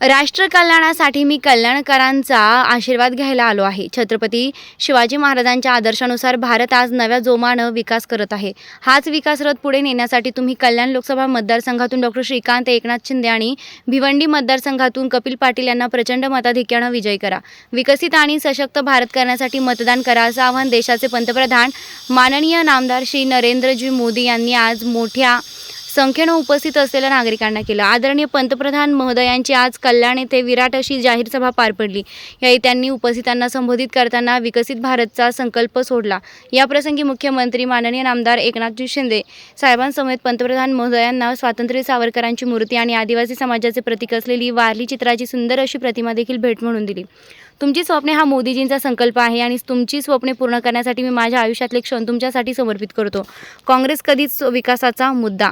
राष्ट्र कल्याणासाठी मी कल्याणकरांचा आशीर्वाद घ्यायला आलो आहे. छत्रपती शिवाजी महाराजांच्या आदर्शानुसार भारत आज नव्या जोमानं विकास करत आहे. हाच विकास रथ पुढे नेण्यासाठी तुम्ही कल्याण लोकसभा मतदारसंघातून डॉक्टर श्रीकांत एकनाथ शिंदे आणि भिवंडी मतदारसंघातून कपिल पाटील यांना प्रचंड मताधिक्यानं विजय करा. विकसित आणि सशक्त भारत करण्यासाठी मतदान करा असं आवाहन देशाचे पंतप्रधान माननीय नामदार श्री नरेंद्रजी मोदी यांनी आज मोठ्या संख्येनं उपस्थित असलेल्या नागरिकांना केलं. आदरणीय पंतप्रधान महोदयांची आज कल्याण येथे विराट अशी जाहीर सभा पार पडली. यावेळी त्यांनी उपस्थितांना संबोधित करताना विकसित भारतचा संकल्प सोडला. याप्रसंगी मुख्यमंत्री माननीय नामदार एकनाथजी शिंदे साहेबांसमेत पंतप्रधान महोदयांना स्वातंत्र्य सावरकरांची मूर्ती आणि आदिवासी समाजाचे प्रतीक असलेली वारली चित्राची सुंदर अशी प्रतिमा देखील भेट म्हणून दिली. तुमची स्वप्ने हा मोदीजींचा संकल्प आहे आणि तुमची स्वप्ने पूर्ण करण्यासाठी मी माझ्या आयुष्यातले क्षण तुमच्यासाठी समर्पित करतो. काँग्रेस कधीच विकासाचा मुद्दा